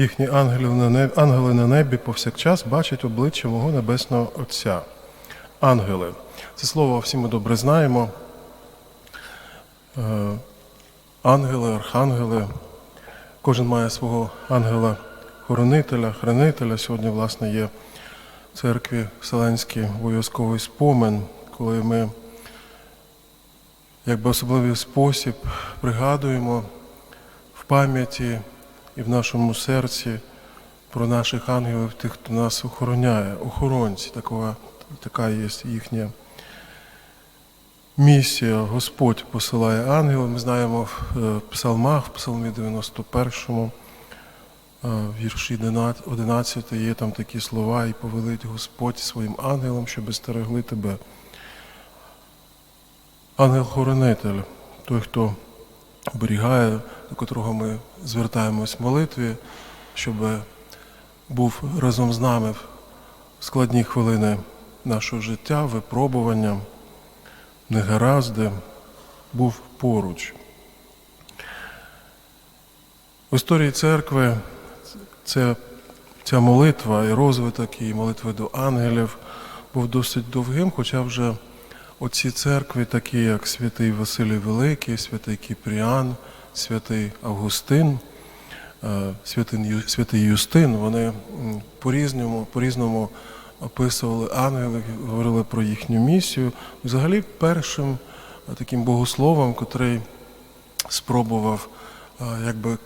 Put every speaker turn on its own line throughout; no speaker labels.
Їхні ангели на небі, ангели на небі повсякчас бачать обличчя мого небесного Отця. Ангели. Це слово всі ми добре знаємо. Е, Ангели, архангели. Кожен має свого ангела-хоронителя, хранителя. Сьогодні, власне, є в церкві Вселенський обов'язковий спомин, коли ми якби особливий спосіб пригадуємо в пам'яті і в нашому серці про наших ангелів, тих, хто нас охороняє, охоронці, такова, така є їхня місія. Господь посилає ангелів. Ми знаємо в е, псалмах, в псалмі 91, е, в вірші 11 є там такі слова, і повелить Господь своїм ангелам, щоб стерегли тебе. Ангел-хоронитель, той, хто оберігає, до котрого ми звертаємось в молитві, щоб був разом з нами в складні хвилини нашого життя, випробування, негаразди, був поруч. В історії церкви це, ця молитва і розвиток і молитви до ангелів був досить довгим, хоча вже оці церкви, такі як святий Василій Великий, святий Кіпріан, святий Августин, е, святий, Юстин, вони по-різному, по-різному описували ангелів, говорили про їхню місію. Взагалі, першим е, таким богословом, котрий спробував е, якби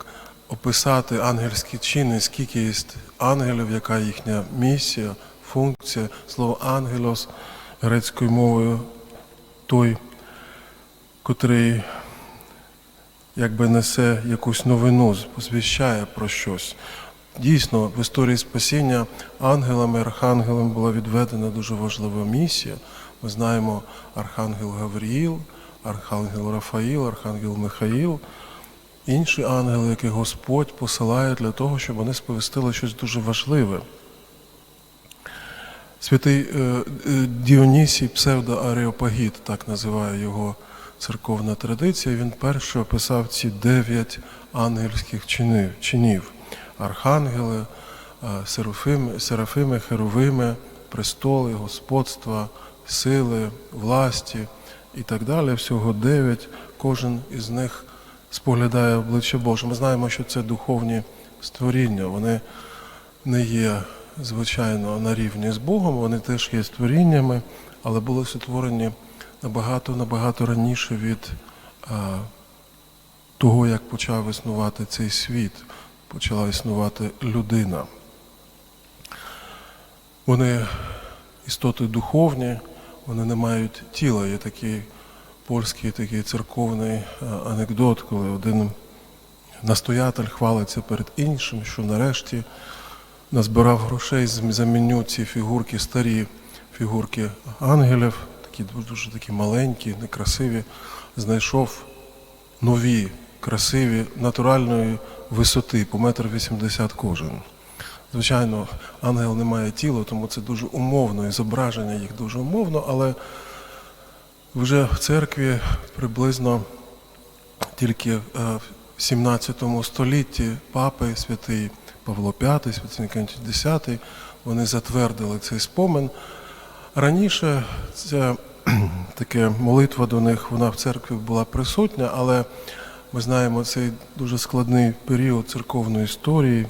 описати ангельські чини, скільки є ангелів, яка їхня місія, функція. Слово ангелос грецькою мовою той, котрий якби несе якусь новину, посвящає про щось. Дійсно, в історії спасіння ангелам і архангелам була відведена дуже важлива місія. Ми знаємо Архангел Гавріїл, Архангел Рафаїл, Архангел Михаїл, інші ангели, яких Господь посилає для того, щоб вони сповістили щось дуже важливе. Святий е, е, Діонісій псевдоареопагіт, так називає його церковна традиція. Він перший описав ці дев'ять ангельських чинів, чинів. архангели, е, серафими, серафими, херовими, престоли, господства, сили, власті і так далі. Всього дев'ять. Кожен із них споглядає обличчя Боже. Ми знаємо, що це духовні створіння. Вони не є, звичайно, на рівні з Богом, вони теж є створіннями, але були сотворені набагато набагато раніше від а, того, як почав існувати цей світ, почала існувати людина. Вони істоти духовні, вони не мають тіла. Є такий польський такий церковний анекдот, коли один настоятель хвалиться перед іншим, що нарешті назбирав грошей, зм- заміню ці фігурки, старі фігурки ангелів, такі дуже, дуже такі маленькі, некрасиві, знайшов нові, красиві, натуральної висоти, по метр вісімдесят кожен. Звичайно, ангел не має тіла, тому це дуже умовно, і зображення їх дуже умовно, але вже в церкві приблизно тільки е, в 17 столітті папи святий Павло V, святий Інокентій X, вони затвердили цей спомин. Раніше ця таке молитва до них вона в церкві була присутня, але ми знаємо цей дуже складний період церковної історії,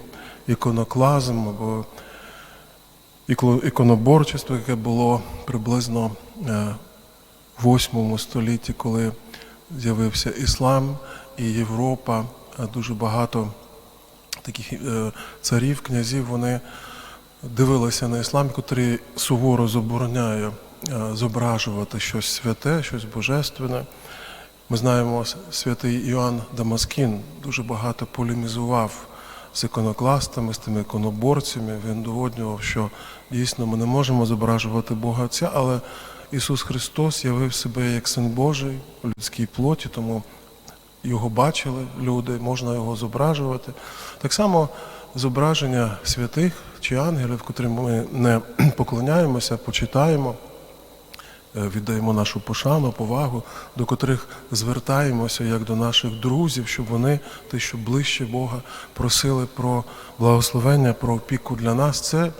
іконоклазм або іконоборчество, яке було приблизно е, в 8 столітті, коли з'явився іслам і Європа, дуже багато таких е, царів, князів, вони дивилися на іслам, який суворо забороняє е, зображувати щось святе, щось божественне. Ми знаємо, святий Іоанн Дамаскін дуже багато полемізував з іконокластами, з тими іконоборцями. Він доводнював, що дійсно ми не можемо зображувати Бога Отця, але Ісус Христос явив себе як Син Божий у людській плоті, тому його бачили люди, можна його зображувати. Так само зображення святих чи ангелів, котрим ми не поклоняємося, почитаємо, е, віддаємо нашу пошану, повагу, до котрих звертаємося як до наших друзів, щоб вони, ті, що ближче Бога, просили про благословення, про опіку для нас. Це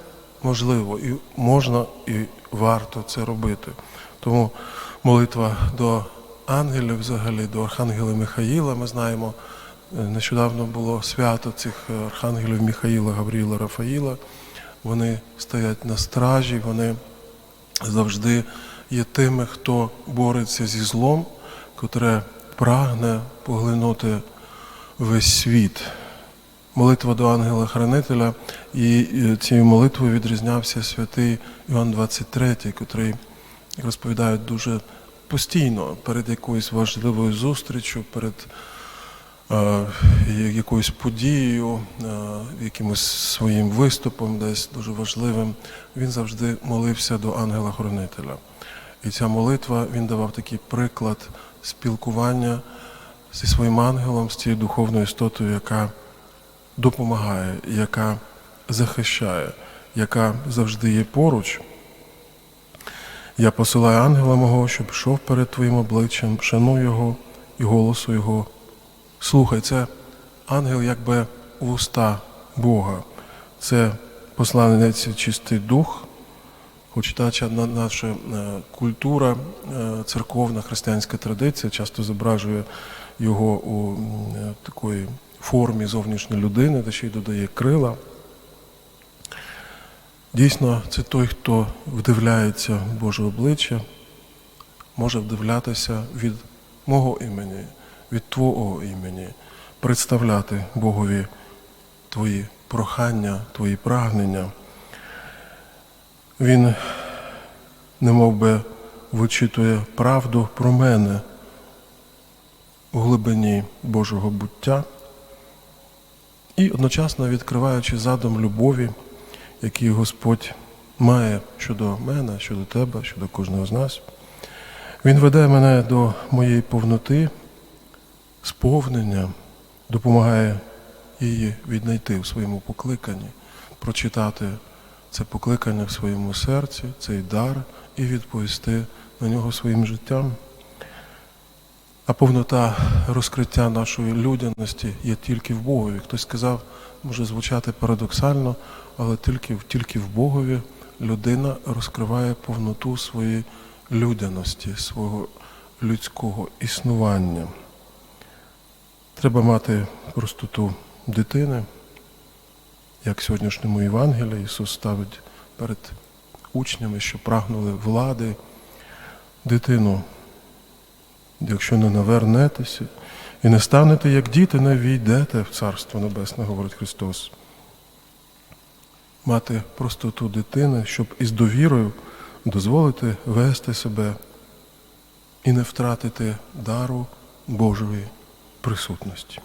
можливо і можна, і варто це робити. Тому молитва до ангелів, взагалі до Архангела Михаїла, ми знаємо. Е, Нещодавно було свято цих е, архангелів Михаїла, Гавріла, Рафаїла. Вони стоять на стражі, вони завжди є тими, хто бореться зі злом, котре прагне поглинути весь світ. Молитва до ангела-хранителя, і е, цією молитвою відрізнявся святий Іван 23, котрий розповідає дуже постійно перед якоюсь важливою зустрічю, перед е, якоюсь подією, е, якимось своїм виступом, десь дуже важливим, він завжди молився до ангела-хоронителя. І ця молитва він давав такий приклад спілкування зі своїм ангелом, з цією духовною істотою, яка допомагає, яка захищає, яка завжди є поруч. Я посилаю ангела мого, щоб йшов перед твоїм обличчям, шануй його і голосу його. Слухай, це ангел якби вуста Бога. Це посланець чистий дух, хоч та наша е, культура, е, церковна християнська традиція часто зображує його у е, такої формі зовнішньої людини, та ще й додає крила. Дійсно, це той, хто вдивляється в Боже обличчя, може вдивлятися від мого імені, від Твого імені, представляти Богові твої прохання, твої прагнення. Він немов би вичитує правду про мене у глибині Божого буття і одночасно відкриваючи задум любові, який Господь має щодо мене, щодо тебе, щодо кожного з нас. Він веде мене до моєї повноти, сповнення, допомагає її віднайти в своєму покликанні, прочитати це покликання в своєму серці, цей дар і відповісти на нього своїм життям. А повнота розкриття нашої людяності є тільки в Богові. Хтось сказав, може звучати парадоксально, але тільки, тільки в Богові людина розкриває повноту своєї людяності, свого людського існування. Треба мати простоту дитини, як в сьогоднішньому Євангелії Ісус ставить перед учнями, що прагнули влади, дитину. Якщо не навернетеся і не станете як діти, не війдете в Царство Небесне, говорить Христос. Мати простоту дитини, щоб із довірою дозволити вести себе і не втратити дару Божої присутності.